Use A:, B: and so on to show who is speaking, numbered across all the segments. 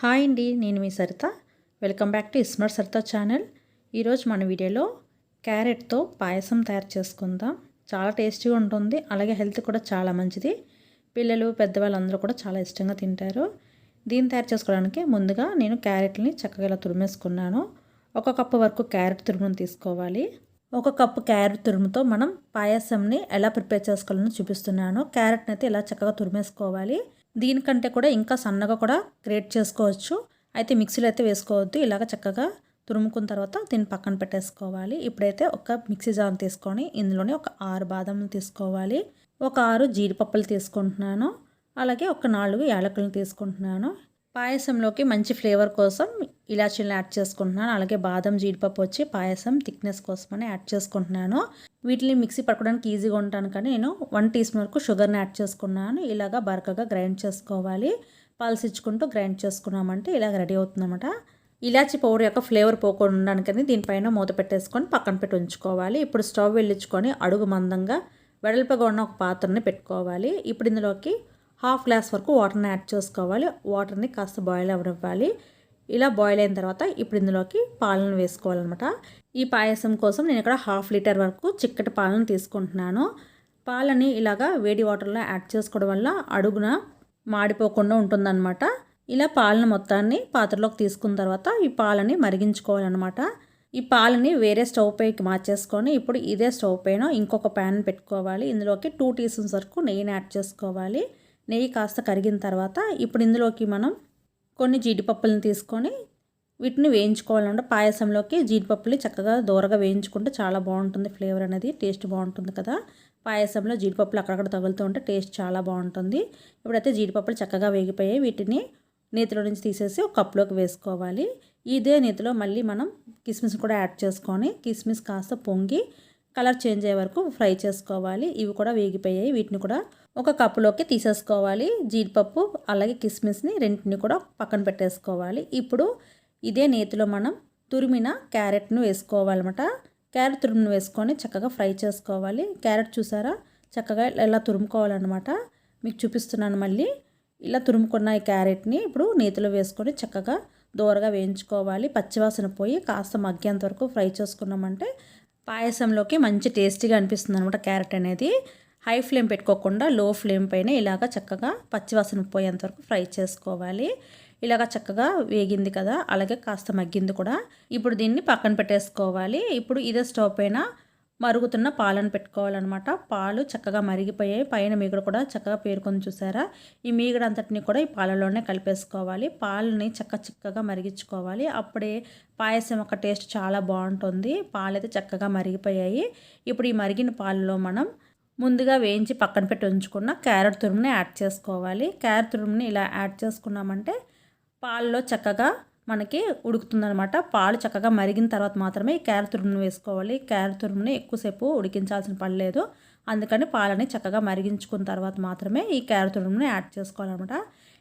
A: Hi అండి నేను మీ Saritha. Welcome back to Ismart Saritha channel. ఈరోజు మన వీడియోలో క్యారెట్తో పాయసం తయారు చేసుకుందాం. చాలా టేస్టీగా ఉంటుంది అలాగే హెల్త్ కూడా చాలా మంచిది. పిల్లలు పెద్దవాళ్ళందరూ కూడా చాలా ఇష్టంగా తింటారు. దీన్ని తయారు చేసుకోవడానికి ముందుగా నేను క్యారెట్ని చక్కగా ఇలా తురిమేసుకున్నాను. ఒక కప్పు వరకు క్యారెట్ తురుమును తీసుకోవాలి. ఒక కప్పు క్యారెట్ తురుముతో మనం పాయసంని ఎలా ప్రిపేర్ చేసుకోవాలని చూపిస్తున్నాను. క్యారెట్ని అయితే ఇలా చక్కగా తురిమేసుకోవాలి. దీనికంటే కూడా ఇంకా సన్నగా కూడా గ్రేట్ చేసుకోవచ్చు. అయితే మిక్సీలో అయితే వేసుకోవద్దు. ఇలాగ చక్కగా తురుముకున్న తర్వాత దీన్ని పక్కన పెట్టేసుకోవాలి. ఇప్పుడైతే ఒక మిక్సీ జార్ తీసుకొని ఇందులోనే ఒక ఆరు బాదంలు తీసుకోవాలి. ఒక ఆరు జీడిపప్పులు తీసుకుంటున్నాను. అలాగే ఒక నాలుగు యాలకులను తీసుకుంటున్నాను. పాయసంలోకి మంచి ఫ్లేవర్ కోసం ఇలాచీలను యాడ్ చేసుకుంటున్నాను. అలాగే బాదం జీడిపప్పు వచ్చి పాయసం థిక్నెస్ కోసమని యాడ్ చేసుకుంటున్నాను. వీటిని మిక్సీ పట్టుకోవడానికి ఈజీగా ఉంటాను కానీ నేను వన్ టీ స్పూన్ వరకు షుగర్ని యాడ్ చేసుకున్నాను. ఇలాగా బరకగా గ్రైండ్ చేసుకోవాలి. పల్సిచ్చుకుంటూ గ్రైండ్ చేసుకున్నామంటే ఇలాగ రెడీ అవుతుందన్నమాట. ఇలాచీ పౌడర్ యొక్క ఫ్లేవర్ పోకుండా ఉండడానికని దీనిపైన మూత పెట్టేసుకొని పక్కన పెట్టి ఉంచుకోవాలి. ఇప్పుడు స్టవ్ వెళ్ళించుకొని అడుగు మందంగా వెడల్పగా ఉన్న ఒక పాత్రని పెట్టుకోవాలి. ఇప్పుడు ఇందులోకి హాఫ్ గ్లాస్ వరకు వాటర్ని యాడ్ చేసుకోవాలి. వాటర్ని కాస్త బాయిల్ అవ్వనివ్వాలి ఇలా బాయిల్ అయిన తర్వాత ఇప్పుడు ఇందులోకి పాలను వేసుకోవాలన్నమాట. ఈ పాయసం కోసం నేను ఇక్కడ హాఫ్ లీటర్ వరకు చిక్కటి పాలను తీసుకుంటున్నాను. పాలని ఇలాగా వేడి వాటర్లో యాడ్ చేసుకోవడం వల్ల అడుగున మాడిపోకుండా ఉంటుందన్నమాట. ఇలా పాలను మొత్తాన్ని పాత్రలోకి తీసుకున్న తర్వాత ఈ పాలని మరిగించుకోవాలన్నమాట. ఈ పాలని వేరే స్టవ్ పైకి మార్చేసుకొని ఇప్పుడు ఇదే స్టవ్ పైన ఇంకొక ప్యాన్ పెట్టుకోవాలి. ఇందులోకి టూ టీ స్పూన్స్ వరకు నెయ్యిని యాడ్ చేసుకోవాలి. నెయ్యి కాస్త కరిగిన తర్వాత ఇప్పుడు ఇందులోకి మనం కొన్ని జీడిపప్పులను తీసుకొని వీటిని వేయించుకోవాలంటే పాయసంలోకి జీడిపప్పులు చక్కగా దూరగా వేయించుకుంటే చాలా బాగుంటుంది. ఫ్లేవర్ అనేది టేస్ట్ బాగుంటుంది కదా. పాయసంలో జీడిపప్పులు అక్కడక్కడ తగులుతూ ఉంటే టేస్ట్ చాలా బాగుంటుంది. ఇప్పుడైతే జీడిపప్పులు చక్కగా వేగిపోయాయి. వీటిని నేతిలో నుంచి తీసేసి ఒక కప్లోకి వేసుకోవాలి. ఇదే నేతిలో మళ్ళీ మనం కిస్మిస్ కూడా యాడ్ చేసుకొని కిస్మిస్ కాస్త పొంగి కలర్ చేంజ్ అయ్యే వరకు ఫ్రై చేసుకోవాలి. ఇవి కూడా వేగిపోయాయి. వీటిని కూడా ఒక కప్పులోకి తీసేసుకోవాలి. జీడిపప్పు అలాగే కిస్మిస్ని రెంటిని కూడా పక్కన పెట్టేసుకోవాలి. ఇప్పుడు ఇదే నేతిలో మనం తురిమిన క్యారెట్ను వేసుకోవాలన్నమాట. క్యారెట్ తురుమును వేసుకొని చక్కగా ఫ్రై చేసుకోవాలి. క్యారెట్ చూసారా? చక్కగా ఇలా తురుముకోవాలన్నమాట. మీకు చూపిస్తున్నాను మళ్ళీ. ఇలా తురుముకున్న ఈ క్యారెట్ని ఇప్పుడు నేతిలో వేసుకొని చక్కగా దూరగా వేయించుకోవాలి. పచ్చివాసన పోయి కాస్త మగ్గేంత వరకు ఫ్రై చేసుకున్నామంటే పాయసంలోకి మంచి టేస్టీగా అనిపిస్తుంది అనమాట క్యారెట్ అనేది. హై ఫ్లేమ్ పెట్టుకోకుండా లో ఫ్లేమ్ పైన ఇలాగ చక్కగా పచ్చివాసన పోయేంత వరకు ఫ్రై చేసుకోవాలి. ఇలాగ చక్కగా వేగింది కదా అలాగే కాస్త మగ్గింది కూడా. ఇప్పుడు దీన్ని పక్కన పెట్టేసుకోవాలి. ఇప్పుడు ఇదే స్టవ్ పైన మరుగుతున్న పాలను పెట్టుకోవాలన్నమాట. పాలు చక్కగా మరిగిపోయాయి. పైన మీగడ కూడా చక్కగా పేరుకొని చూసారా? ఈ మీగడ అంతటిని కూడా ఈ పాలలోనే కలిపేసుకోవాలి. పాలని చక్క చిక్కగా మరిగించుకోవాలి. అప్పుడే పాయసం ఒక టేస్ట్ చాలా బాగుంటుంది. పాలైతే చక్కగా మరిగిపోయాయి. ఇప్పుడు ఈ మరిగిన పాలలో మనం ముందుగా వేయించి పక్కన పెట్టి ఉంచుకున్న క్యారెట్ తురుముని యాడ్ చేసుకోవాలి. క్యారెట్ తురుముని ఇలా యాడ్ చేసుకున్నామంటే పాలలో చక్కగా మనకి ఉడుకుతుందనమాట పాలు చక్కగా మరిగిన తర్వాత మాత్రమే క్యారెట్ తురుమును వేసుకోవాలి. క్యారెట్ తురుముని ఎక్కువసేపు ఉడికించాల్సిన పని లేదు. అందుకని పాలని చక్కగా మరిగించుకున్న తర్వాత మాత్రమే ఈ క్యారెట్ తురుముని యాడ్ చేసుకోవాలన్నమాట.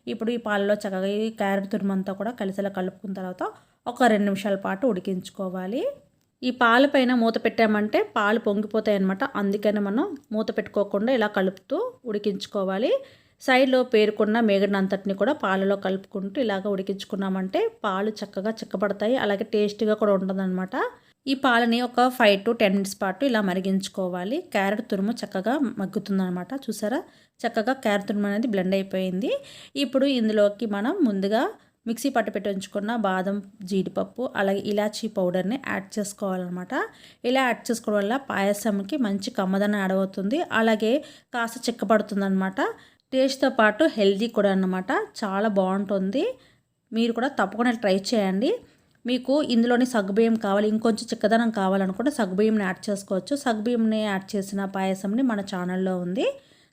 A: ఇప్పుడు ఈ పాలలో చక్కగా ఈ క్యారెట్ తురుము అంతా కూడా కలిసేలా కలుపుకున్న తర్వాత ఒక రెండు నిమిషాల పాటు ఉడికించుకోవాలి. ఈ పాలపైన మూత పెట్టామంటే పాలు పొంగిపోతాయి అనమాట అందుకని మనం మూత పెట్టుకోకుండా ఇలా కలుపుతూ ఉడికించుకోవాలి. సైడ్లో పేరుకున్న మేగడినంతటిని కూడా పాలలో కలుపుకుంటూ ఇలాగ ఉడికించుకున్నామంటే పాలు చక్కగా చిక్కబడతాయి. అలాగే టేస్టీగా కూడా ఉంటుందన్నమాట ఈ పాలని ఒక ఫైవ్ టు టెన్ మినిట్స్ పాటు ఇలా మరిగించుకోవాలి. క్యారెట్ తురుము చక్కగా మగ్గుతుందనమాట చూసారా? చక్కగా క్యారెట్ తురుము అనేది బ్లెండ్ అయిపోయింది. ఇప్పుడు ఇందులోకి మనం ముందుగా మిక్సీ పట్టు పెట్టి ఉంచుకున్న బాదం జీడిపప్పు అలాగే ఇలాచీ పౌడర్ని యాడ్ చేసుకోవాలన్నమాట. ఇలా యాడ్ చేసుకోవడం వల్ల పాయసంకి మంచి కమ్మదనం యాడ్ అవుతుంది. అలాగే కాస్త చిక్కబడుతుంది అనమాట టేస్ట్తో పాటు హెల్దీ కూడా అన్నమాట. చాలా బాగుంటుంది. మీరు కూడా తప్పకుండా ట్రై చేయండి. మీకు ఇందులోని సగ్గుబియ్యం కావాలి ఇంకొంచెం చిక్కదనం కావాలనుకుంటే సగ్గుబియ్యంని యాడ్ చేసుకోవచ్చు. సగ్గుబియ్యంని యాడ్ చేసిన పాయసంని మన ఛానల్లో ఉంది.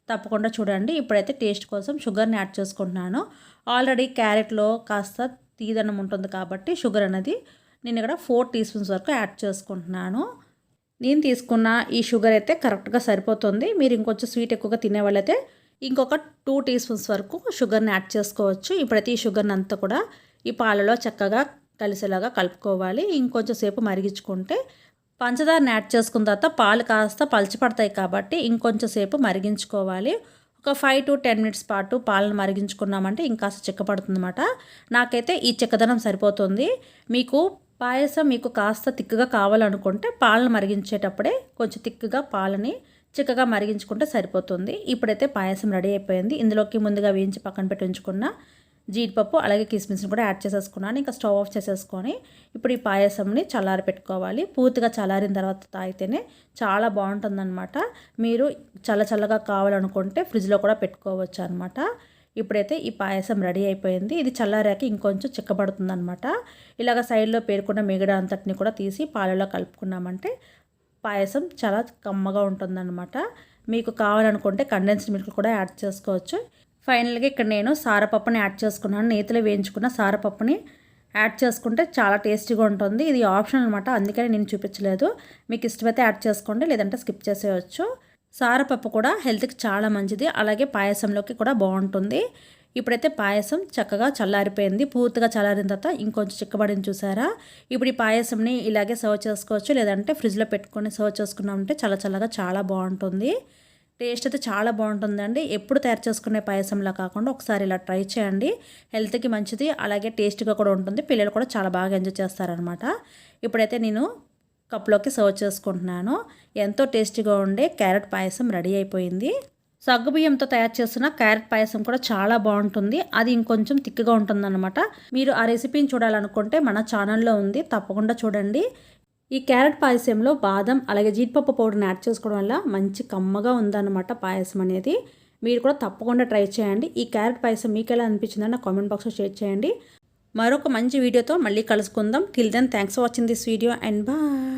A: తప్పకుండా చూడండి. ఇప్పుడైతే టేస్ట్ కోసం షుగర్ని యాడ్ చేసుకుంటున్నాను. ఆల్రెడీ క్యారెట్లో కాస్త తీదనం ఉంటుంది కాబట్టి షుగర్ అనేది నేను ఇక్కడ ఫోర్ టీ స్పూన్స్ వరకు యాడ్ చేసుకుంటున్నాను. నేను తీసుకున్న ఈ షుగర్ అయితే కరెక్ట్గా సరిపోతుంది. మీరు ఇంకొంచెం స్వీట్ ఎక్కువగా తినే వాళ్ళైతే ఇంకొక టూ టీ స్పూన్స్ వరకు షుగర్ని యాడ్ చేసుకోవచ్చు. ఇప్పుడైతే ఈ షుగర్ని అంతా కూడా ఈ పాలలో చక్కగా కలిసేలాగా కలుపుకోవాలి. ఇంకొంచెం సేపు మరిగించుకుంటే పంచదారని యాడ్ చేసుకున్న తర్వాత పాలు కాస్త పలచపడతాయి కాబట్టి ఇంకొంచెం సేపు మరిగించుకోవాలి. ఒక ఫైవ్ టు టెన్ మినిట్స్ పాటు పాలను మరిగించుకున్నామంటే ఇంకాస్త చిక్కపడుతుంది అనమాట నాకైతే ఈ చిక్కదనం సరిపోతుంది. మీకు పాయసం మీకు కాస్త తిక్కుగా కావాలనుకుంటే పాలను మరిగించేటప్పుడే కొంచెం తిక్కుగా పాలని చిక్కగా మరిగించుకుంటే సరిపోతుంది. ఇప్పుడైతే పాయసం రెడీ అయిపోయింది. ఇందులోకి ముందుగా వేయించి పక్కన పెట్టి ఉంచుకున్న జీడిపప్పు అలాగే కిస్మిస్ని కూడా యాడ్ చేసేసుకున్నాను. ఇంకా స్టవ్ ఆఫ్ చేసేసుకొని ఇప్పుడు ఈ పాయసంని చల్లారి పెట్టుకోవాలి. పూర్తిగా చల్లారిన తర్వాత తాగితేనే చాలా బాగుంటుందన్నమాట. మీరు చల్ల చల్లగా కావాలనుకుంటే ఫ్రిడ్జ్లో కూడా పెట్టుకోవచ్చు అనమాట ఇప్పుడైతే ఈ పాయసం రెడీ అయిపోయింది. ఇది చల్లారాక ఇంకొంచెం చిక్కబడుతుంది అనమాట ఇలాగ సైడ్లో పేరుకున్న మిగడ అంతటిని కూడా తీసి పాలలో కలుపుకున్నామంటే పాయసం చాలా కమ్మగా ఉంటుందన్నమాట. మీకు కావాలనుకుంటే కండెన్స్డ్ మిల్క్ కూడా యాడ్ చేసుకోవచ్చు. ఫైనల్గా ఇక్కడ నేను సారపప్పుని యాడ్ చేసుకున్నాను. నేతిలో వేయించుకున్న సారపప్పుని యాడ్ చేసుకుంటే చాలా టేస్టీగా ఉంటుంది. ఇది ఆప్షన్ అనమాట అందుకని నేను చూపించలేదు. మీకు ఇష్టమైతే యాడ్ చేసుకోండి లేదంటే స్కిప్ చేసేయచ్చు. సారపప్పు కూడా హెల్త్కి చాలా మంచిది. అలాగే పాయసంలోకి కూడా బాగుంటుంది. ఇప్పుడైతే పాయసం చక్కగా చల్లారిపోయింది. పూర్తిగా చల్లారిన తర్వాత ఇంకొంచెం చిక్కబడింది చూసారా? ఇప్పుడు ఈ పాయసంని ఇలాగే సర్వ్ చేసుకోవచ్చు. లేదంటే ఫ్రిడ్జ్లో పెట్టుకొని సర్వ్ చేసుకున్నామంటే చాలా చల్లగా చాలా బాగుంటుంది. టేస్ట్ అయితే చాలా బాగుంటుందండి. ఎప్పుడు తయారు చేసుకునే పాయసంలా కాకుండా ఒకసారి ఇలా ట్రై చేయండి. హెల్త్కి మంచిది అలాగే టేస్ట్గా కూడా ఉంటుంది. పిల్లలు కూడా చాలా బాగా ఎంజాయ్ చేస్తారనమాట ఇప్పుడైతే నేను కప్లోకి సర్వ్ చేసుకుంటున్నాను. ఎంతో టేస్టీగా ఉండే క్యారెట్ పాయసం రెడీ అయిపోయింది. సగ్గుబియ్యంతో తయారు చేస్తున్న క్యారెట్ పాయసం కూడా చాలా బాగుంటుంది. అది ఇంకొంచెం తిక్కుగా ఉంటుందన్నమాట. మీరు ఆ రెసిపీని చూడాలనుకుంటే మన ఛానల్లో ఉంది. తప్పకుండా చూడండి. ఈ క్యారెట్ పాయసంలో బాదం అలాగే జీడిపప్పు పౌడర్ని యాడ్ చేసుకోవడం వల్ల మంచి కమ్మగా ఉందన్నమాట పాయసం అనేది. మీరు కూడా తప్పకుండా ట్రై చేయండి. ఈ క్యారెట్ పాయసం మీకు ఎలా అనిపించిందని కామెంట్ బాక్స్లో షేర్ చేయండి. మరొక మంచి వీడియోతో మళ్ళీ కలుసుకుందాం. Till then thanks for watching this video and bye